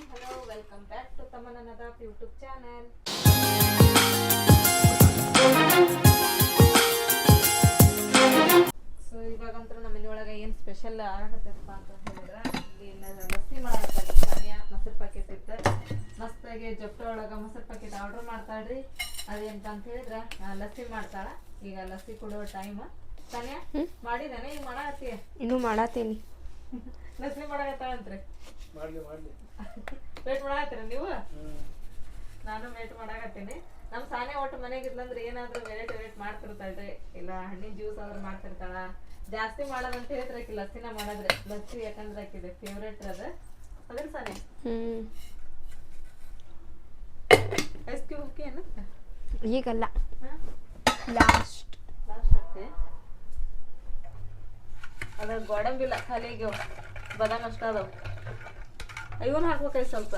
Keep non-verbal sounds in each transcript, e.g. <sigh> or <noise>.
Hi hello welcome back to ತಮ್ಮನದ YouTube channel so ಇವಾಗಂತೂ ನಮ್ಮ ಮನೆಯೊಳಗೆ ಏನು ಸ್ಪೆಷಲ್ ಆಗತ್ತಪ್ಪ ಅಂತ ಹೇಳಿದ್ರೆ? ಇಲ್ಲಿ ಲಸ್ಸಿ ಮಾಡಾಕತ್ತಾರ ಸಾನಿಯಾ ಮೊಸರು ಪ್ಯಾಕೆಟ್ ಇತ್ತು. ಮಸ್ತಾಗಿ ಜೊಪ್ಟ ಒಳಗೆ ಮೊಸರು ಪ್ಯಾಕೆಟ್ ಆರ್ಡರ್ ಮಾಡ್ತಾಳ್ರಿ. ಅದೇಂತ ಅಂತ ಹೇಳಿದ್ರೆ? ಲಸ್ಸಿ ಮಾಡ್ತಾಳ. ಈಗ ಲಸ್ಸಿ ಕೊಡೋ ಟೈಮ್ ಸಾನಿಯಾ ಮಾಡಿದಾನೆ ಈಗ ಮಾಡಾಕತ್ತೀಯ? ಇನ್ನೂ ಮಾಡತ್ತೀನಿ ಲಸ್ಸಿ ಮಾಡಾಕತ್ತಾಳಂತ್ರಿ. ಮಾಡ್ಲಿ ಮಾಡ್ಲಿ. ವೇಟ್ ಮಾಡಾಕತ್ತೀರ ನೀವು? ನಾನು ವೇಟ್ ಮಾಡಾಕತ್ತೀನಿ. ನಮ್ಮ ಸಾನೆ ಒಟ್ಟು ಮನೆಗೆ ಇದ್ಲಂದ್ರೆ ಏನಾದ್ರೂ ವೆರೈಟಿ ವೆರೈಟಿ ಮಾಡ್ತಿರ್ತಾಳ್ರಿ. ಇಲ್ಲ ಹಣ್ಣಿನ ಜ್ಯೂಸ್ ಆದ್ರೂ ಮಾಡ್ತಿರ್ತಾಳ. ಜಾಸ್ತಿ ಮಾಡೋದಂತ ಹೇಳಿದ್ರೆ ಆಕಿ ಲಸ್ಸಿನ ಮಾಡಿದ್ರೆ. ಲಸ್ಸಿ ಯಾಕಂದ್ರೆ ಆಕಿದೆ ಫೇವ್ರೇಟ್ ಅದ. ಅದ್ರ ಸಾನೆ? ಹ್ಮ್. ಐಸ್ ಕ್ಯೂಬ್ ಹಾಕಿ ಏನು ಈಗಲ್ಲ. ಲಾಸ್ಟ್ ಲಾಸ್ಟ್ ಹಾಕ್ತೆ? ಅದ ಗೋಡಂಬಿಲ್ಲ ಖಾಲಿ ಆಗ್ಯಾವ ಬದಾಮ್ ಅಷ್ಟ ಅದಾವ. ಇವನ್ ಹಾಕ್ಬೇಕೈತಿ ಸ್ವಲ್ಪ.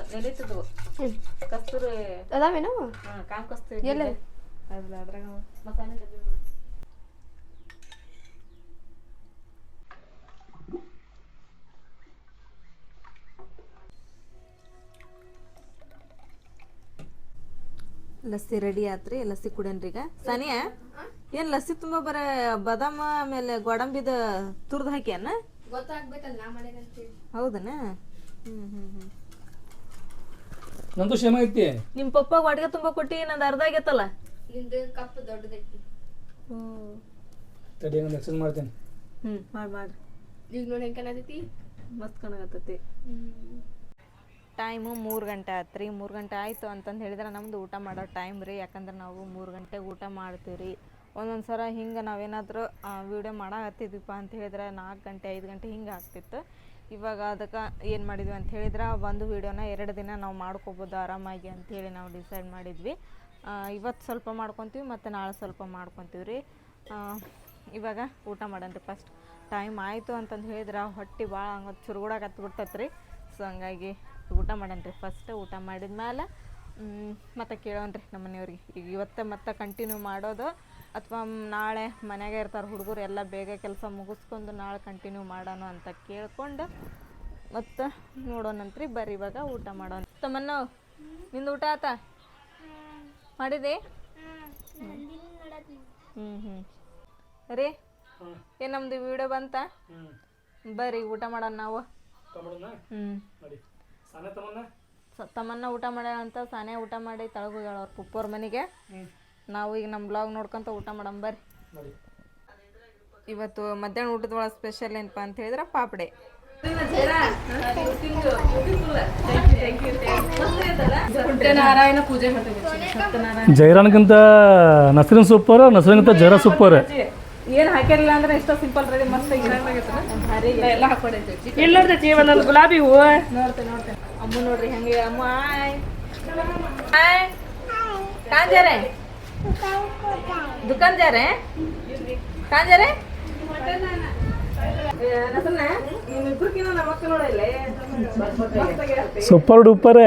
ಹ್ಮ್ ಕಸ್ತೂರಿ. ಅದಾವೇನು? ಹಾ ಕಾಮ್ ಕಸ್ತೂರಿ ಎಲ್ಲ? ಅದ್ರ ಅದ್ರಾಗ ಮಸಾಲೆ ಡಬ್ಬಿ ಲಸ್ಸಿ ರೆಡಿ ಆತ್ರಿ ಲಸ್ಸಿ ಕುಡೇನ್ರಿ ಈಗ. ಸನಿಯಾ ಏನ್ ಲಸ್ಸಿ ತುಂಬಾ ಬರ ಬಾದಾಮ ಆಮೇಲೆ ಗೋಡಂಬಿದ ತುರ್ದು ಹಾಕ್ಯಾನ? ಹೌದನ? ನಂದು ಕ್ಷೇಮ ಐತಿ. ನಿಮ್ ಪಪ್ಪ ಅಡ್ಗೆ ತುಂಬಾ ಕೊಟ್ಟಿ ನಂದು ಅರ್ಧ ಆಗೈತಲ್ಲ? ನಿಂದು ಕಪ್ ದೊಡ್ಡದೈತಿ ತಡಿ ನಾನು ಎಕ್ಸರ್ಸೈಸ್ ಮಾಡ್ತೇನೆ. ಹ್ಮ್ ಮಾಡಿ ಮಾಡ್ರಿ ಈಗ ನೋಡಿ ಹೆಂಗೆ ಕಾಣತೈತಿ ಮಸ್ತ್ ಕಾಣಕತ್ತೈತಿ. ಟೈಮು ಮೂರು ಗಂಟೆ ಆಯ್ತು ರೀ. ಮೂರು ಗಂಟೆ ಆಯಿತು ಅಂತಂದು ಹೇಳಿದ್ರೆ ನಮ್ದು ಊಟ ಮಾಡೋ ಟೈಮ್ ರೀ. ಯಾಕಂದ್ರೆ ನಾವು ಮೂರು ಗಂಟೆಗೆ ಊಟ ಮಾಡ್ತೀವಿ ರೀ. ಒಂದೊಂದು ಸಲ ಹಿಂಗೆ ನಾವೇನಾದರೂ ವೀಡಿಯೋ ಮಾಡಾಕತ್ತಿದ್ವಿಪ್ಪ ಅಂತ ಹೇಳಿದ್ರೆ ನಾಲ್ಕು ಗಂಟೆ ಐದು ಗಂಟೆ ಹಿಂಗೆ ಆಗ್ತಿತ್ತು. ಇವಾಗ ಅದಕ್ಕೆ ಏನು ಮಾಡಿದ್ವಿ ಅಂತ ಹೇಳಿದ್ರೆ, ಒಂದು ವೀಡಿಯೋನ ಎರಡು ದಿನ ನಾವು ಮಾಡ್ಕೋಬೋದು ಆರಾಮಾಗಿ ಅಂಥೇಳಿ ನಾವು ಡಿಸೈಡ್ ಮಾಡಿದ್ವಿ. ಇವತ್ತು ಸ್ವಲ್ಪ ಮಾಡ್ಕೊತೀವಿ, ಮತ್ತು ನಾಳೆ ಸ್ವಲ್ಪ ಮಾಡ್ಕೊತೀವಿ ರೀ ಇವಾಗ ಊಟ ಮಾಡನ್ರಿ ಫಸ್ಟ್ ಟೈಮ್ ಆಯಿತು ಅಂತಂದು ಹೇಳಿದ್ರೆ, ಹೊಟ್ಟೆ ಭಾಳ ಹಂಗೆ ಚುರುಗುಡಾಗ ರೀ ಸೊ ಹಂಗಾಗಿ ಊಟ ಮಾಡನ್ರಿ ಫಸ್ಟ್ ಊಟ ಮಾಡಿದ ಮೇಲೆ ಮತ್ತೆ ರೀ ನಮ್ಮ ಮನೆಯವ್ರಿಗೆ ಈಗ ಇವತ್ತು ಮತ್ತೆ ಕಂಟಿನ್ಯೂ ಮಾಡೋದು. ಅಥವಾ ನಾಳೆ ಮನೆಗೆ ಇರ್ತಾರೆ ಹುಡುಗರು ಎಲ್ಲ ಬೇಗ ಕೆಲಸ ಮುಗಿಸ್ಕೊಂಡು ನಾಳೆ ಕಂಟಿನ್ಯೂ ಮಾಡೋಣ ಅಂತ ಕೇಳ್ಕೊಂಡು ಮತ್ತು ನೋಡೋಣಂತ್ರಿ ಬರ್ರಿ ಇವಾಗ ಊಟ ಮಾಡೋಣ. ತಮ್ಮನ್ನ ನಿಂದು ಊಟ ಆತ? ಮಾಡಿದೆ ಹ್ಞೂ ಹ್ಞೂ ರೀ ಏ ನಮ್ದು ವಿಡಿಯೋ ಬಂತ? ಬರ್ರಿ ಊಟ ಮಾಡೋಣ ನಾವು. ಹ್ಞೂ ತಮ್ಮನ್ನ ಊಟ ಮಾಡ್ಯಾಳ ಅಂತ ಸಾನೆ ಊಟ ಮಾಡಿ ತಳಗೋಗ್ಯಾಳ ಅವ್ರ ಪುಪ್ಪವ್ರ ಮನೆಗೆ. ನಾವು ಈಗ ನಮ್ಮ ಬ್ಲಾಗ್ ನೋಡ್ಕೊಂತ ಊಟ ಮಾಡಮ್ ಬರ್ರಿ. ನಡಿ. ಇವತ್ತು ಮಧ್ಯಾಹ್ನ ಊಟದ ಒಳಗೆ ಸ್ಪೆಷಲ್ ಏನಪ್ಪ ಅಂತ ಹೇಳಿದ್ರೆ ಪಾಪಡೆ. ಸತ್ಯನಾರಾಯಣ ಪೂಜೆ ಜೈರಾನ್ಗಿಂತ ನಸರಿನ ಸೂಪರ್ ನಸರಿಗಿಂತ ಜೈರ ಸೂಪರ್. ಏನು ಹಾಕಿರಲಿಲ್ಲ ಅಂದ್ರೆ ಎಷ್ಟೋ ಸಿಂಪಲ್ ರೀ ಮಸ್ತ್ ಎಲ್ಲ ಹಾಕೊಂಡೈತಿ ಇಲ್ಲದ ಒಂದೊಂದು ಗುಲಾಬಿ ಹೂವು. ನೋಡ್ತೆ ನೋಡ್ತೆ. ಅಮ್ಮ ನೋಡ್ರಿ ಹೆಂಗೆ ಅಮ್ಮ ಹಾಯ್. ಹಾಯ್. ಕಾಂಜಾರೆ. ದುಕಾನ್ ಜಾರೆ ಕಾಂಜಾರೆ ನಿಮ್ಮಿಬ್ರಿಗಿನ ನಮ್ಮ ಮಕ್ಕಳು ನೋಡಲ್ಲ ಸೂಪರ್ ಡೂಪರ್.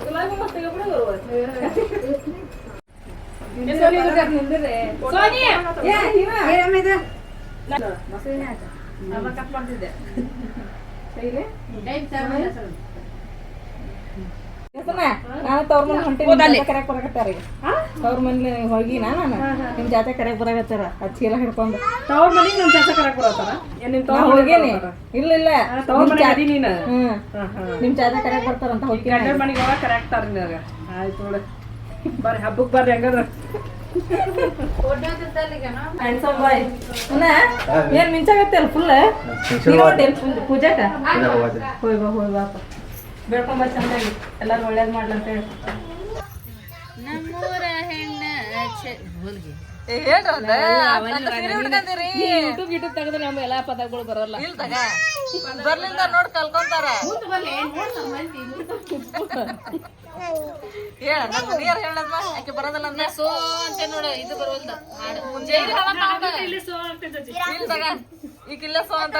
ಗುಲಾಬಿ ಮತ್ತೆ ನಾನು ತವ್ರ ಮನೆ ಹೊಂಟೀನಿ ಕರೆಕ್ಟ್ ಬರಕತ್ತಾರ. ಈಗ ತವ್ರ ಮನೆ ಹೋಗಿ ನಾನು? ನಿಮ್ ಜಾತೆ ಕರೆಕ್ಟ್ ಬರಕತ್ತಾರ? ಅದ್ ಚೀಲ ಹಿಡ್ಕೊಂಡು. ತವ್ರ ಮನೆ ಜಾತೆ ಕರಕ್ ಬರತ್ತಾರ? ಹೋಗೇನಿ. ಇಲ್ಲ ಇಲ್ಲ. ತವ್ರ ಮನೆ ಅದಿ ನೀನು. ಹ್ಮ್. ನಿಮ್ ಜಾತೆ ಬರ್ತಾರ ಬರ್ತಾರಂತ ಹೋಗಿ ಕರೆಕ್ಟಾರ ನಿನಗ. ಆಯ್ತು ನೋಡಿ ಬರ್ರಿ ಹಬ್ಬಕ್ಕೆ ಬರ್ರಿ ಹಂಗಾದ್ರೆ. ಏನ್ ಏನ್ ಮಿಂಚಾಗತ್ತಲ್ಲ ಫುಲ್ ಪೂಜಾಕ? ಹೋಯ್ ಬಾ ಹೋಯ್ ಬಾಪ ಬೇಡ್ಕೊಂಬ ಚಂದಾಗಿ. ಎಲ್ಲಾರು ಒಳ್ಳೇದ್ ಮಾಡ್ಲಂತ ಹೇಳಿ. ಯೂಟ್ಯೂಬ್ ಯೂಟ್ಯೂಬ್ ತೆಗೆದ್ರೆ ನಮ್ಮ ಎಲ್ಲಾ ಪದಗಳು ಬರಲ್ಲ. ಬರ್ಲಿಂದ ನೋಡ್ ಕಲ್ಕೊಂತಾರ. <laughs> ಹೇಳ ನಮ್ಮ ಹುಡುಗಿಯರ್ ಹೇಳದ್ಮ ಯಾಕೆ ಬರೋದಿಲ್ಲ ಅಂದ್ರೆ ಸೋ ಅಂತ ನೋಡ ಇದು ಈಗ ಇಲ್ಲ ಸೊ ಅಂತ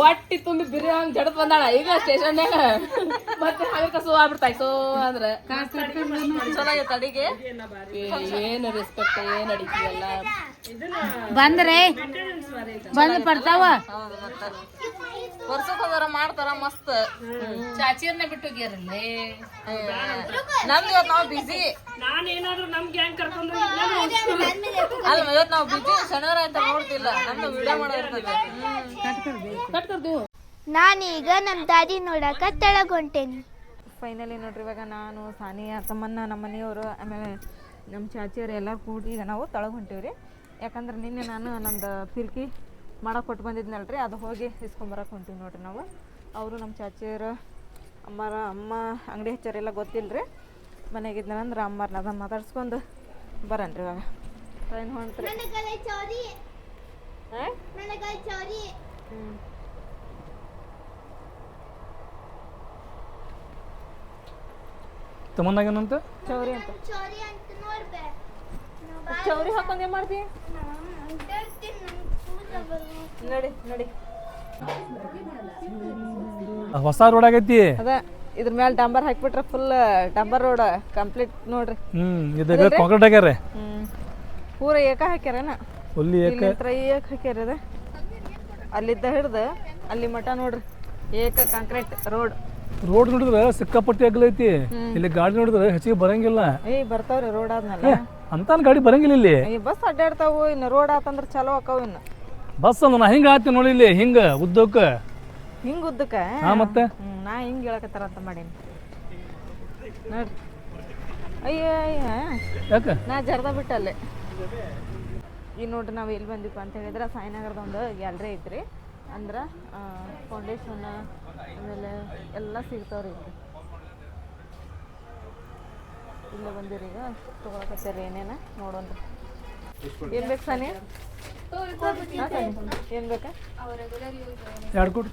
ಹೊಟ್ಟಿ ತುಂಬಿ ಬಿರಿ ಹಂಗ್ ಜಡದ್ ಬಂದಾಳ. ಈಗ ಸ್ಟೇಷನ್ ಮತ್ತೆ ಹಾಗೆ ಸೋ ಆಗ್ಬಿಡ್ತಾಯ್. ಸೋ ಅಂದ್ರೆ ಚಲೋ ಆಗೈತೆ ಅಡಿಗೆ. ಏನು ಏನ್ ರೆಸ್ಪೆಕ್ಟ್ ಏನ್ ಅಡಿಗೆ ಎಲ್ಲ. ಬಂದ್ರೆ ಬಂದ್ ಬರ್ತಾವ ಹೌದು ವರ್ಷಕ್ಕೆ ಹೋದಾರ ಮಾಡ್ತಾರ ಮಸ್ತ್. ಚಾಚಿಯರ್ನ ಬಿಟ್ಟು ಹೋಗ್ಯಾರಲ್ಲೇ? ನಮ್ದು ಇವತ್ತು ನಾವು ಬಿಸಿ ನಾನೇನಾದ್ರು ನಮ್ ಗ್ಯಾಂಗ್ ಕರ್ಕೊಂಡು ಅಲ್ಲ ಇವತ್ತು ನಾವು ಬಿಸಿ ಶನಿವಾರ ಅಂತ ನೋಡ್ತಿಲ್ಲ. ನಮ್ದು ವಿಡಿಯೋ ಮಾಡೋದಿರ್ತದೆ ನಾನೀಗ ನಮ್ಮ ದಾದಿ ನೋಡಕ ತೆಳಗೊಂಟೇನಿ. ಫೈನಲಿ ನೋಡ್ರಿ ಇವಾಗ ನಾನು ಸಾನಿಯಾ ತಮ್ಮನ್ನ ನಮ್ಮ ಮನೆಯವರು ಆಮೇಲೆ ನಮ್ಮ ಚಾಚಿಯವರು ಎಲ್ಲರೂ ಕೂಡಿ ಈಗ ನಾವು ತಳಗೆ ಹೊಂಟೀವಿ ರೀ ಯಾಕಂದ್ರೆ ನಿನ್ನೆ ನಾನು ನಂದು ಫಿಲ್ಕಿ ಮಾಡಕ್ಕೆ ಕೊಟ್ಟು ಬಂದಿದ್ನಲ್ರಿ ಅದು ಹೋಗಿ ಇಸ್ಕೊಂಬರಕ್ಕೆ ಹೊಂಟೀವಿ ನೋಡಿರಿ ನಾವು. ಅವರು ನಮ್ಮ ಚಾಚಿಯರು ಅಮ್ಮರ ಅಮ್ಮ ಅಂಗಡಿ ಹೆಚ್ಚರೆಲ್ಲ ಗೊತ್ತಿಲ್ಲ ರೀ ಮನೆಗಿದ್ನಂದ್ರೆ ಅಮ್ಮರನ್ನ ಅದನ್ನು ಮಾತಾಡ್ಸ್ಕೊಂಡು ಬರನ್ರಿ ಇವಾಗ. ಟ್ರೈನ್ ಹೊಂಟ್ರಿ? ನನಗ ಚೌರಿ. ಅಂತ. ಚೌರಿ ಅಂತ ನೋಡ್ಬೇ. ಚೌರಿ ಹಾಕೊಂಡು ಏನ್ ಮಾಡ್ತಿ? ನೋಡಿ ನೋಡಿ. ಹೊಸ ರೋಡ್ ಆಗೈತಿ? ಅದ ಇದ್ರ ಮೇಲೆ ಡಂಬರ್ ಹಾಕ್ಬಿಟ್ರೆ ಫುಲ್ ಡಂಬರ್ ರೋಡ್ ಕಂಪ್ಲೀಟ್ ನೋಡ್ರಿ. ಹ್ಮ್ ಇದಾಗ ಕಾಂಕ್ರೀಟ್ ಆಗ್ಯಾರ? ಪೂರ ಏಕ ಹಾಕ್ಯಾರನ ಫುಲ್ ಏಕ? ಇತ್ರ ಏಕ ಹಾಕ್ಯಾರ ಅದ. ಅಲ್ಲಿದ್ದ ಹಿಡ್ದು ಅಲ್ಲಿ ಮಠ ನೋಡ್ರಿ. ಏಕ ಕಾಂಕ್ರೀಟ್ ರೋಡ್ ರೋಡ್ ನೋಡಿದ್ರೆ ಸಿಕ್ಕಾಪಟ್ಟಿ ಅಗಲೈತಿ ಇಲ್ಲಿ ಗಾಡಿ ನೋಡಿದ್ರೆ ಹೆಚ್ಚಿಗೆ ಬರಂಗಿಲ್ಲ. ಏಯ್ ಬರ್ತಾವ್ರಿ ರೋಡ್ ಆದ್ಮೇಲೆ. ಅಂತ ಗಾಡಿ ಬರಂಗಿಲ್ಲ ಇಲ್ಲಿ. ಈ ಬಸ್ ಅಡ್ಡಾಡ್ತಾವು ಇನ್ನು ರೋಡ್ ಆತಂದ್ರ ಚಲೋ ಆಕಾವು ಇನ್ನು. ಬಸ್ ಅಂದ ನಾ ಹಿಂಗ ಆತಿ ನೋಡಿ ಇಲ್ಲಿ ಹಿಂಗ ಉದ್ದಕ್ಕ? ಹಿಂಗ್ ಉದ್ದಕ್ಕ? ಹಾ ಮತ್ತೆ? ಹ್ಮ್ ನಾ ಹಿಂಗ್ ಹೇಳಕತ್ತಾರ ಅಂತ ಮಾಡೀನಿ. ನೋಡ್ರಿ ಅಯ್ಯ ಅಯ್ಯ ಯಾಕ? ನಾ ಜರ್ದ ಬಿಟ್ಟಲ್ಲೇ. ಈಗ ನೋಡ್ರಿ ನಾವು ಎಲ್ಲಿ ಬಂದಿಪ್ಪ ಅಂತ ಹೇಳಿದ್ರೆ ಸಾಯಿನಗರದ ಒಂದು ಗ್ಯಾಲ್ರಿ ಐತ್ರಿ. ಅಂದ್ರೆ ಫೌಂಡೇಶನ್ ಆಮೇಲೆ ಎಲ್ಲ ಸಿಗ್ತಾವ್ರಿ ಇಲ್ಲಿ. ಇಲ್ಲೇ ಬಂದಿರಿ. ಈಗ ತೊಗೊಳಕತ್ತೀರಿ ಏನೇನ ನೋಡೋಣ. ಏನು ಬೇಕು ಸಾನಿ ಏನು ಬೇಕಾ? ಎರಡು ಕೊಡು.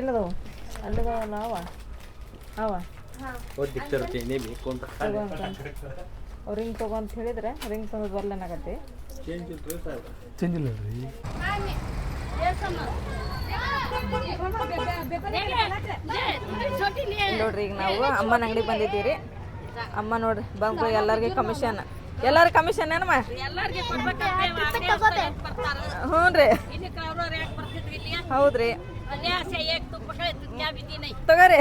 ಎಲ್ಲದವು? ಅಲ್ಲದವಲ್ಲ ಅವ? ಅವ ರಿಂಗ್ ತಗೋ ಅಂತ. ಹೇಳಿದ್ರೆ ರಿಂಗ್ ತಂದು ಬರ್ಲೇನಾಗತ್ತೆ? ಚೇಂಜ್ ಇಲ್ಲ ರೀ. ನೋಡ್ರಿ ಈಗ ನಾವು ಅಮ್ಮನ ಅಂಗಡಿ ಬಂದಿದ್ದೀರಿ. ಅಮ್ಮ ನೋಡ್ರಿ ಬಂದು ಎಲ್ಲರಿಗೆ ಕಮಿಷನ್ ಎಲ್ಲಾರು ಕಮಿಷನ್ ಏನಮ್ಮ ಹ್ಞೂ ರೀ ಹೌದ್ರಿ ತಗೋರಿ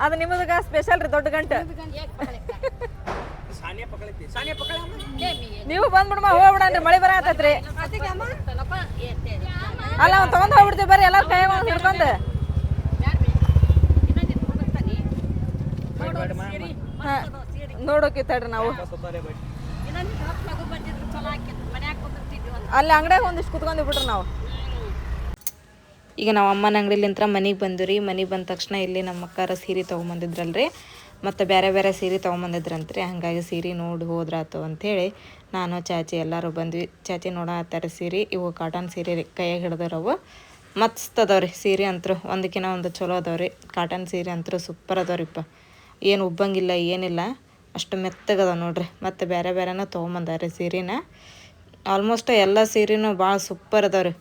ಅದು ನಿಮ್ಮದಾಗ ಸ್ಪೆಷಲ್ ರೀ ದೊಡ್ಡ ಗಂಟೆ ನೀವು ಬಂದ್ಬಿಡಮ್ಮ ಹೋಗ್ಬಿಡನ್ರಿ ಮಳೆ ಬರತ್ತೈತ್ರಿ ಅಲ್ಲ ಅವ್ನು ತಗೊಂಡ್ ಹೋಗ್ಬಿಡ್ತೀವಿ ಬರ್ರಿ ಎಲ್ಲಾರು ಕೈ ಹಿಡ್ಕೊಂಡು ಹಾ ನೋಡೋಕೆ ತಡ್ರಿ ನಾವು. ಅಲ್ಲಿ ಅಂಗಡಿಯಾಗ ಒಂದಿಷ್ಟು ಕುತ್ಕೊಂಡಿ ಬಿಡ್ರಿ ನಾವು. ಈಗ ನಾವು ಅಮ್ಮನ ಅಂಗಡಿಲಿಂತ್ರ ಮನೆಗೆ ರೀ. ಮನೆಗೆ ಬಂದ ತಕ್ಷಣ ಇಲ್ಲಿ ನಮ್ಮ ಅಕ್ಕಾರ ಸೀರೆ ತೊಗೊಂಬಂದಿದ್ರಲ್ರಿ. ಮತ್ತು ಬೇರೆ ಬೇರೆ ಸೀರೆ ತೊಗೊಂಬಂದಿದ್ರಂತ್ರಿ. ಹಾಗಾಗಿ ಸೀರೆ ನೋಡಿ ಹೋದ್ರಾತು ಅಂಥೇಳಿ ನಾನು ಚಾಚಿ ಎಲ್ಲರೂ ಬಂದ್ವಿ. ಚಾಚಿ ನೋಡತ್ತಾರ ಸೀರೆ ಇವು ಕಾಟನ್ ಸೀರೆ ರೀ. ಕೈಯಾಗ ಹಿಡ್ದವ್ರವು ಮಸ್ತ್ ಅದಾವ್ರಿ ಸೀರೆ ಅಂತರು ಒಂದಕ್ಕಿಂತ ಒಂದು ಚಲೋ ಅದಾವ್ರಿ ಕಾಟನ್ ಸೀರೆ ಅಂತರು ಸೂಪರ್ ಅದಾವ್ರಿಪ್ಪ ಏನು ಉಬ್ಬಂಗಿಲ್ಲ, ಏನಿಲ್ಲ. ಅಷ್ಟು ಮೆತ್ತಗದ ನೋಡ್ರಿ. ಮತ್ತು ಬೇರೆ ಬೇರೆನೂ ತೊಗೊಂಬಂದಾರೆ ಸೀರೆನ. ಆಲ್ಮೋಸ್ಟ್ ಎಲ್ಲ ಸೀರೆನೂ ಭಾಳ ಸೂಪರ್ ಅದಾವ್ರಿ.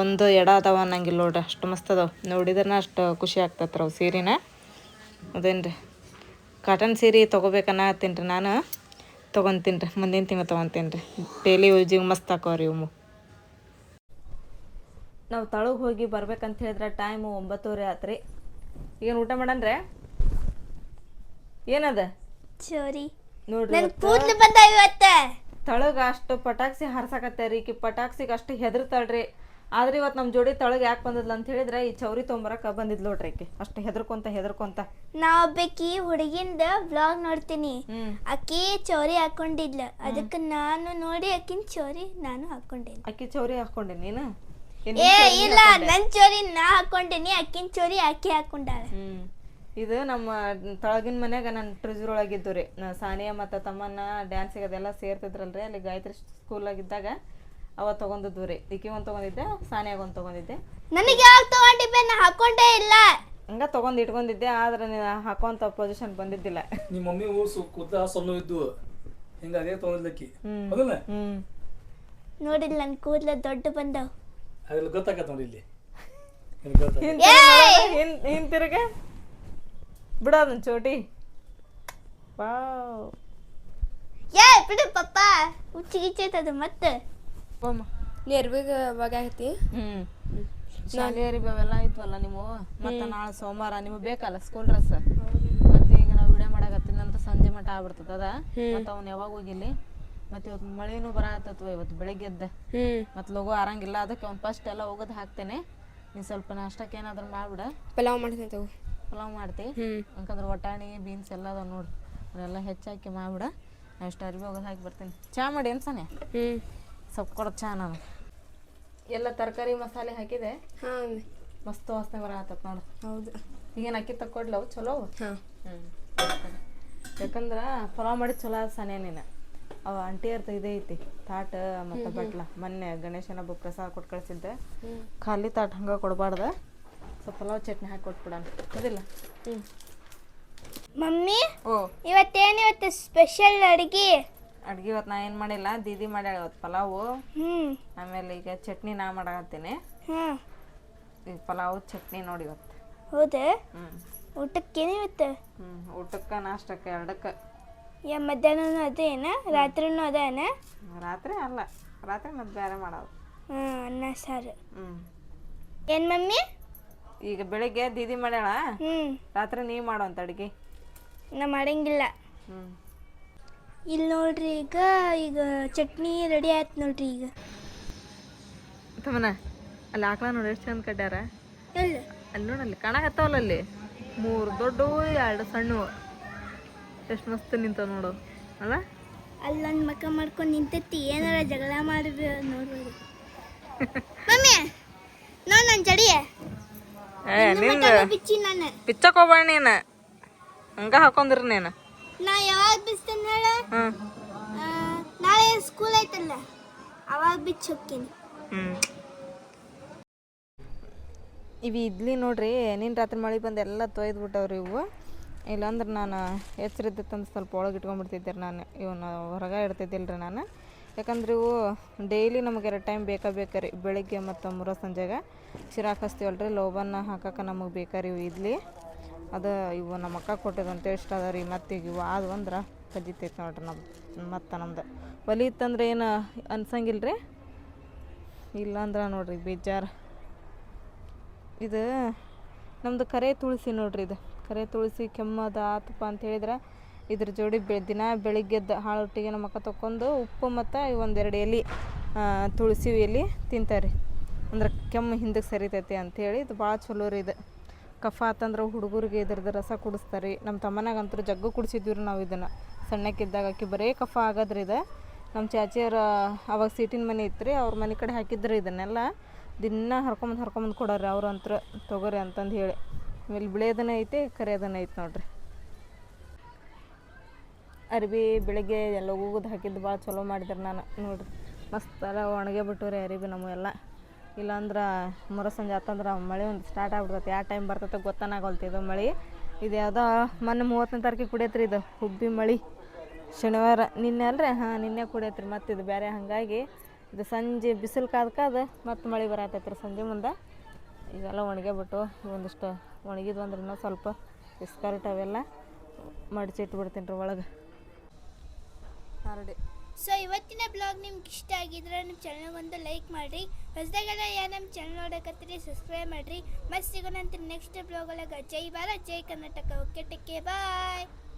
ಒಂದು ಎಡ ಅದಾವ ಅನ್ನಂಗಿಲ್ಲ ನೋಡ್ರಿ. ಅಷ್ಟು ಮಸ್ತ್ ಅದಾವ. ನೋಡಿದ್ರೆ ಅಷ್ಟು ಖುಷಿ ಆಗ್ತತ್ರ ಅವು ಸೀರೆನ. ಅದೇನು ರೀ ಕಾಟನ್ ಸೀರೆ ತೊಗೋಬೇಕನ್ನತ್ತೀನಿ ರೀ ನಾನು. ತೊಗೊತೀನಿ ರೀ ಮುಂದಿನ ತಿಂಗಳು ತೊಗೊತೀನಿ ರೀ ಡೈಲಿ ಯೂಸಿಗೆ ಮಸ್ತ್ ಹಾಕೋರಿ ಇವು. ನಾವು ತಳಗೆ ಹೋಗಿ ಬರ್ಬೇಕಂತ ಹೇಳಿದ್ರೆ ಟೈಮು ಒಂಬತ್ತುವರೆ ಆತ್ರಿ. ಈಗ ಊಟ ಮಾಡನ್ರೆ? ಏನದ? ಚೋರಿ. ನೋಡ್ರಿ ನನ್ ಕೂದ್ಲು ಬಂದಾವ ಇವತ್ತ. ತಳಗ ಅಷ್ಟು ಪಟಾಕ್ಸಿ ಹಾರ್ಸಕತ್ತೇರಿ ಈಕಿ ಪಟಾಕ್ಸಿಗೆ ಅಷ್ಟು ಹೆದರ್ತಾಳ್ರಿ. ಆದ್ರೆ ಇವತ್ತು ನಮ್ಮ ಜೋಡಿ ತಳಗ ಯಾಕೆ ಬಂದದ್ಲ ಅಂತ ಹೇಳಿದ್ರೆ ಈ ಚೌರಿ ತೊಂಬರಕ ಬಂದಿದ್ಲು ನೋಡ್ರಿ ಈಕಿ. ಅಷ್ಟು ಹೆದರ್ಕೊಂತ ಹೆದರ್ಕೊಂತ. ನಾ ಒಬ್ಬಾಕಿ ಹುಡುಗಿಂದ ವ್ಲಾಗ್ ನೋಡ್ತೀನಿ. ಹ್ಮ್. ಆಕಿ ಚೌರಿ ಹಾಕೊಂಡಿದ್ಲ. ಅದಕ್ಕೆ ನಾನು ನೋಡಿ ಅಕ್ಕಿನ ಚೌರಿ ನಾನು ಹಾಕೊಂಡೇನಿ ಅಕ್ಕಿ ಚೌರಿ ಹಾಕೊಂಡೆ ನೀನು ಏನ್ ಏ ಇಲ್ಲ ನನ್ ಚೋರಿ ನಾ ಹಾಕೊಂಡೇನಿ ಅಕ್ಕಿನ ಚೋರಿ ಅಕ್ಕಿ ಹಾಕೊಂಡಾಳ. ಹ್ಮ್. ಇದು ನಮ್ಮ ತಳಗಿನ ಮನ್ಯಾಗ ನನ್ನ ಟ್ರಿಜರ್ ಒಳಗಿದ್ದು ರೀ. ನಾ ಸಾನಿಯಾ ಮತ್ತು ತಮ್ಮನ್ನ ಡ್ಯಾನ್ಸಿಗೆ ಅದೆಲ್ಲ ಸೇರ್ತಿದ್ರಲ್ರಿ ಅಲ್ಲಿ ಗಾಯತ್ರಿ ಸ್ಕೂಲಾಗಿದ್ದಾಗ ಅವ ತೊಗೊಂಡಿದ್ವು ರೀ. ಈಕೆ ಒಂದು ತೊಗೊಂಡಿದ್ದೆ ಸಾನಿಯಾಗ ಒಂದು ತೊಗೊಂಡಿದ್ದೆ. ನನಗೆ ಯಾವಾಗ ತಗೊಂಡಿದ್ದೆ ನಾ ಹಾಕೊಂಡೇ ಇಲ್ಲ. ಹಂಗ ತೊಗೊಂಡು ಇಟ್ಕೊಂಡಿದ್ದೆ ಆದ್ರೆ ನೀನು ಹಾಕೋಂಥ ಪೊಸಿಷನ್ ಬಂದಿದ್ದಿಲ್ಲ. ನಿಮ್ಮ ಮಮ್ಮಿ ಊಸು ಕೂದ ಸೊನ್ನು ಇದ್ದು. ಹಿಂಗ ಅದೇ ತೊಗೊಂಡ್ಲಕ್ಕಿ ಹ್ಮ್. ಹೌದಲ್ಲ? ಹ್ಮ್. ನೋಡಿಲ್ಲ ನನ್ನ ಕೂದ್ಲ ದೊಡ್ಡ ಬಂದವ್. ಅದ್ರಲ್ಲಿ ಗೊತ್ತಾಗತ್ತೆ ನೋಡಿ ಇಲ್ಲಿ. <laughs> ಹಿಂತಿರುಗ. ಬಿಡೋದನ್ ಚೋಟಿ. ವಾವ್. ಏ ಬಿಡು ಪಪ್ಪ. ಹುಚ್ಚಿಗಿಚ್ಚೈತದು ಮತ್ತೆ. ಬಮ್ಮ ನೀ ಅರ್ಬಿಗ ಹ್ಮ್. ಶಾಲೆ ಅರಿಬಿ ಅವೆಲ್ಲ ಇದ್ವಲ್ಲ ನೀವು? ಮತ್ತೆ ನಾಳೆ ಸೋಮವಾರ ನಿಮಗೆ ಬೇಕಲ್ಲ ಸ್ಕೂಲ್ ಡ್ರೆಸ್ ಮತ್ತೆ ಈಗ ನಾವು ವಿಡಿಯೋ ಮಾಡಕತ್ತೀನಿ ಅಂತ ಸಂಜೆ ಮಟ್ಟ ಆಗ್ಬಿಡ್ತದ ಅದ? ಮತ್ತೆ ಅವ್ನು ಯಾವಾಗ ಹೋಗಿಲ್ಲಿ ಮತ್ತೆ ಇವತ್ತು ಮಳೆನೂ ಬರತ್ತತ್ವ ಇವತ್ತು ಬೆಳಿಗ್ಗೆ ಎದ್ದ. ಹ್ಮ್. ಮತ್ತೆ ಲಗು ಆರಂಗಿಲ್ಲ ಅದಕ್ಕೆ ಅವ್ನು ಫಸ್ಟ್ ಎಲ್ಲ ಹೋಗೋದು ಹಾಕ್ತೇನೆ. ನೀನು ಸ್ವಲ್ಪ ನಾಷ್ಟಕ್ಕೆ ಏನಾದ್ರು ಮಾಡ್ಬಿಡ. ಪಲಾವ್ ಮಾಡ್ತೀನಿ ತಗೋ. ಪಲಾವ್ ಮಾಡ್ತಿ. ಹ್ಮ್. ಯಾಕಂದ್ರೆ ವಟಾಣಿ ಬೀನ್ಸ್ ಎಲ್ಲ ಅದಾವ ನೋಡ್ರಿ. ಅದೆಲ್ಲ ಹೆಚ್ಚಾಕಿ ಮಾಡ್ಬಿಡ. ಅಷ್ಟು ಅರಿವಿ ಹೋಗೋದು ಹಾಕಿ ಬರ್ತೀನಿ. ಚಾ ಮಾಡಿ ಅನ್ಸಾನೆ ಹ್ಮ್. ಸ್ವಲ್ಪ ಕೊಡ ಚಾ ನಾನು. ಎಲ್ಲ ತರಕಾರಿ ಮಸಾಲೆ ಹಾಕಿದೆ. ಹಾ ಮಸ್ತ್ ವಾಸನೆ ಬರತ್ತತ್ ನೋಡು. ಹೌದು. ಈಗೇನು ಅಕ್ಕಿ ತಕ್ಕೊಡ್ಲವು ಚಲೋ ಅವು? ಹಾ. ಹ್ಮ್. ಯಾಕಂದ್ರೆ ಪಲಾವ್ ಮಾಡಿ ಚಲೋ ಆದ ಸನೇ ನೀನು. ಅವ ಅರ್ಥ ಇದೇ ಐತಿ. ತಾಟ ಮತ್ತು ಬಟ್ಲ. ಮೊನ್ನೆ ಗಣೇಶನ ಹಬ್ಬ ಪ್ರಸಾದ ಕೊಟ್ಟು ಕಳ್ಸಿದ್ದೆ. ಖಾಲಿ ತಾಟ್ ಹಂಗೆ ಕೊಡಬಾರ್ದ. ಸ್ವಲ್ಪ ಪಲಾವ್ ಚಟ್ನಿ ಹಾಕಿ ಕೊಟ್ಬಿಡೋಣ. ಅದಿಲ್ಲ? ಮಮ್ಮಿ ಓ. ಇವತ್ತೇನು ಇವತ್ತು ಸ್ಪೆಷಲ್ ಅಡುಗೆ? ಅಡ್ಗೆ ಇವತ್ತು ನಾ ಏನು ಮಾಡಿಲ್ಲ ದೀದಿ ಮಾಡ್ಯಾಳ ಇವತ್ತು ಪಲಾವು. ಹ್ಮ್. ಆಮೇಲೆ ಈಗ ಚಟ್ನಿ ನಾ ಮಾಡಾಕತ್ತೀನಿ. ಹ್ಮ್. ಈಗ ಪಲಾವು ಚಟ್ನಿ ನೋಡಿ ಇವತ್ತು ಹೌದಾ? ಹ್ಞೂ ಊಟಕ್ಕೇನು ಇವತ್ತು? ಹ್ಞೂ ಊಟಕ್ಕೆ ನಾಷ್ಟಕ್ಕೆ ಎರಡಕ್ಕೆ. ಯಾ ಮಧ್ಯಾಹ್ನನೂ ಅದೇನ ರಾತ್ರಿನೂ ಅದೇನ ರಾತ್ರಿ ಅಲ್ಲ. ರಾತ್ರಿ ಮತ್ತೆ ಬೇರೆ ಮಾಡೋದು. ಹ್ಮ್ ಅನ್ನ ಸಾರು. ಹ್ಞೂ ಏನು ಮಮ್ಮಿ? ಈಗ ಬೆಳಿಗ್ಗೆ ದೀದಿ ಮಾಡ್ಯಾಳ? ರಾತ್ರಿ ನೀವು ಅಂತ ಅಡುಗೆ? ನಾ ಮಾಡಂಗಿಲ್ಲ. ಹ್ಞೂ ಇಲ್ಲಿ ನೋಡ್ರಿ ಈಗ ಈಗ ಚಟ್ನಿ ರೆಡಿ ಆಯ್ತು ನೋಡ್ರಿ ಈಗ. ತಮ್ಮನ ಅಲ್ಲಿ ಆಕಳ ನೋಡಿ ಎಷ್ಟು ಚಂದ ಕಟ್ಟ್ಯಾರ ಎಲ್ಲ ಅಲ್ಲಿ ನೋಡಲ್ಲಿ ಕಾಣಕತ್ತಾವಲ್ಲ ಅಲ್ಲಿ? ಮೂರು ದೊಡ್ಡವು ಎರಡು ಸಣ್ಣವು. ಎಷ್ಟು ಮಸ್ತ್ ನಿಂತ ನೋಡು ಅಲ್ಲ? ಅಲ್ಲಿ ನನ್ನ ಮಕ್ಕ ಮಾಡ್ಕೊಂಡು ನಿಂತೈತಿ ಏನಾರ ಜಗಳ ಮಾಡಿದ್ರೆ ನೋಡ್ಬೋದು. <laughs> ಮಮ್ಮಿ ನೋಡ್ ನನ್ನ ಜಡಿಯ ಏ ನಿಂದ ಬಿಚ್ಚಿ ನಾನು. ಪಿಚ್ಚಕ್ ಹೋಗ್ಬೇಡ ನೀನು. ಹಂಗ ಹಾಕೊಂಡ್ರಿ ನೀನು. ನಾ ಯಾವಾಗ ಬಿಸ್ತೇನೆ ಹೇಳ? ನಾಳೆ ಸ್ಕೂಲ್ ಐತಲ್ಲ ಅವಾಗ ಬಿಚ್ಚಿ ಹೋಗ್ತೀನಿ. ಹ್ಞೂ ಇವು ಇಡ್ಲಿ ನೋಡ್ರಿ ನೀನು ರಾತ್ರಿ ಮಳೆ ಬಂದು ಎಲ್ಲ ತೊಯ್ದು ಬಿಟ್ಟವ್ರಿ ಇವು. ಇಲ್ಲಾಂದ್ರೆ ನಾನು ಎಚ್ಚರಿದ್ದಿತ್ತಂದು ಸ್ವಲ್ಪ ಒಳಗೆ ಇಟ್ಕೊಂಡ್ಬಿಡ್ತಿದ್ದೆ ನಾನು. ಇವನ್ನ ಹೊರಗೆ ಇಡ್ತಿದ್ದಿಲ್ಲ ರೀ ನಾನು. ಯಾಕಂದ್ರೆ ಇವು ಡೈಲಿ ನಮಗೆ ಎರಡು ಟೈಮ್ ಬೇಕಾ ಬೇಕಾ ರೀ? ಬೆಳಿಗ್ಗೆ ಮತ್ತು ಮೂರ ಸಂಜೆಗೆ ಹಚ್ತೀವಲ್ಲ ರೀ ಲೋಬನ್ನ ಹಾಕಕ್ಕೆ ನಮಗೆ ಬೇಕಾ ರೀ ಇವು ಇಡ್ಲಿ. ಅದು ಇವು ನಮ್ಮ ಅಕ್ಕ ಕೊಟ್ಟಿದಂತ ಇಷ್ಟ ಅದ ರೀ, ಮತ್ತು ಈಗ ಇವು ಆದ್ವು ಅಂದ್ರೆ ಕಜಿತೈತೆ ನೋಡ್ರಿ ನಮ್ಮ ಮತ್ತು ನಮ್ದು. ಒಲಿ ಇತ್ತಂದ್ರೆ ಏನು ಅನ್ಸಂಗಿಲ್ಲ ರೀ ಇಲ್ಲಾಂದ್ರೆ ನೋಡ್ರಿ ಬೇಜಾರು. ಇದು ನಮ್ಮದು ಕರೆ ತುಳಸಿ ನೋಡ್ರಿ ಇದು. ಕರೆ ತುಳಸಿ ಕೆಮ್ಮದ ಆತಪ್ಪ ಅಂತ ಹೇಳಿದ್ರೆ ಇದ್ರ ಜೋಡಿ ಬೆ, ದಿನ ಬೆಳಿಗ್ಗೆದ್ದು ಹಾಳೊಟ್ಟಿಗೆ ನಮ್ಮ ಅಕ್ಕ ಉಪ್ಪು ಮತ್ತು ಒಂದೆರಡು ಎಲೆ ತುಳಸಿ ಎಲೆ ತಿಂತಾರೆ ಅಂದ್ರೆ ಕೆಮ್ಮು ಹಿಂದಕ್ಕೆ ಸರಿತೈತಿ ಅಂಥೇಳಿ ಇದು ಭಾಳ ಚಲೋ ರೀ ಇದು. ಕಫ ಆತಂದ್ರೆ ಹುಡುಗರಿಗೆ ಇದ್ರದ್ದು ರಸ ಕುಡಿಸ್ತಾರೆ ನಮ್ಮ ತಮ್ಮನಾಗಂತೂ ಜಗ್ಗು ಕುಡಿಸಿದ್ವಿ ರೀ ನಾವು ಇದನ್ನು. ಸಣ್ಣಕ್ಕಿದ್ದಾಗ ಆಕಿ ಬರೀ ಕಫ ಆಗದ್ರಿ ಇದು. ನಮ್ಮ ಚಾಚಿಯರ ಅವಾಗ ಸೀಟಿನ ಮನೆ ಇತ್ತು ರೀ, ಅವ್ರ ಮನೆ ಕಡೆ ಹಾಕಿದ್ರಿ ಇದನ್ನೆಲ್ಲ. ದಿನ ಹರ್ಕೊಂಬಂದು ಹರ್ಕೊಂಬಂದು ಕೊಡೋರಿ ಅವ್ರು ಅಂತ್ರು ತೊಗೋರಿ ಅಂತಂದು ಹೇಳಿ. ಆಮೇಲೆ ಬಿಳಿಯೋದನ್ನ ಐತಿ, ಕರಿಯೋದನ ಐತಿ ನೋಡ್ರಿ. ಅರ್ಬಿ ಬೆಳಗ್ಗೆ ಎಲ್ಲ ಹೋಗೋದು ಹಾಕಿದ್ದು ಭಾಳ ಚಲೋ ಮಾಡಿದ್ರು ನಾನು, ನೋಡಿರಿ. ಮಸ್ತ್ ಎಲ್ಲ ಒಣಗೆ ಬಿಟ್ಟು ರೀ ಅರಿಬಿ ನಮಗೆಲ್ಲ. ಇಲ್ಲಾಂದ್ರೆ ಮರ ಸಂಜೆ ಆತಂದ್ರೆ ಮಳೆ ಒಂದು ಸ್ಟಾರ್ಟ್ ಆಗ್ಬಿಡ್ತೈತೆ. ಯಾವ ಟೈಮ್ ಬರ್ತೈತೆ ಗೊತ್ತಾನಾಗಲ್ತಿ ಇದು ಮಳೆ. ಇದು ಯಾವುದೋ ಮೊನ್ನೆ ಮೂವತ್ತನೇ ತಾರೀಕಿಗೆ ಕುಡಿಯತ್ರಿ ಇದು, ಹುಬ್ಬಿ ಮಳೆ. ಶನಿವಾರ, ನಿನ್ನೆ ಅಲ್ರಿ? ಹಾಂ, ನಿನ್ನೆ ಕುಡಿಯತ್ರಿ. ಮತ್ತು ಇದು ಬೇರೆ ಹಾಗಾಗಿ ಇದು ಸಂಜೆ ಬಿಸಿಲು ಕಾದ್ಕಾದ ಮತ್ತು ಮಳೆ ಬರತೈತ್ರಿ ಸಂಜೆ ಮುಂದೆ. ಇವೆಲ್ಲ ಒಣಗೇ ಬಿಟ್ಟು ಒಂದಿಷ್ಟು ಒಣಗಿದ್ವು ಅಂದ್ರೆ ಇನ್ನೂ ಸ್ವಲ್ಪ ಇಸ್ಕರ್ಟ್ ಅವೆಲ್ಲ ಮಡಚಿಟ್ಬಿಡ್ತೀನಿ ರೀ ಒಳಗೆ. ಹರಡಿ ಸೊ ಇವತ್ತಿನ ಬ್ಲಾಗ್ ನಿಮ್ಗೆ ಇಷ್ಟ ಆಗಿದ್ರೆ ನಮ್ಮ ಚಾನಲ್ ಒಂದು ಲೈಕ್ ಮಾಡಿರಿ. ಹೊಸದಾಗೆಲ್ಲ ಯಾರು ನಮ್ಮ ಚಾನಲ್ ನೋಡಕತ್ತೀರಿ ಸಬ್ಸ್ಕ್ರೈಬ್ ಮಾಡಿರಿ. ಮತ್ತೆ ಸಿಗೋಣಂತ ನೆಕ್ಸ್ಟ್ ಬ್ಲಾಗ್ ಒಳಗೆ. ಜೈ ಬಾಲ ಜೈ ಕರ್ನಾಟಕ. ಓಕೆ ಟೆಕ್ಕೆ ಬಾಯ್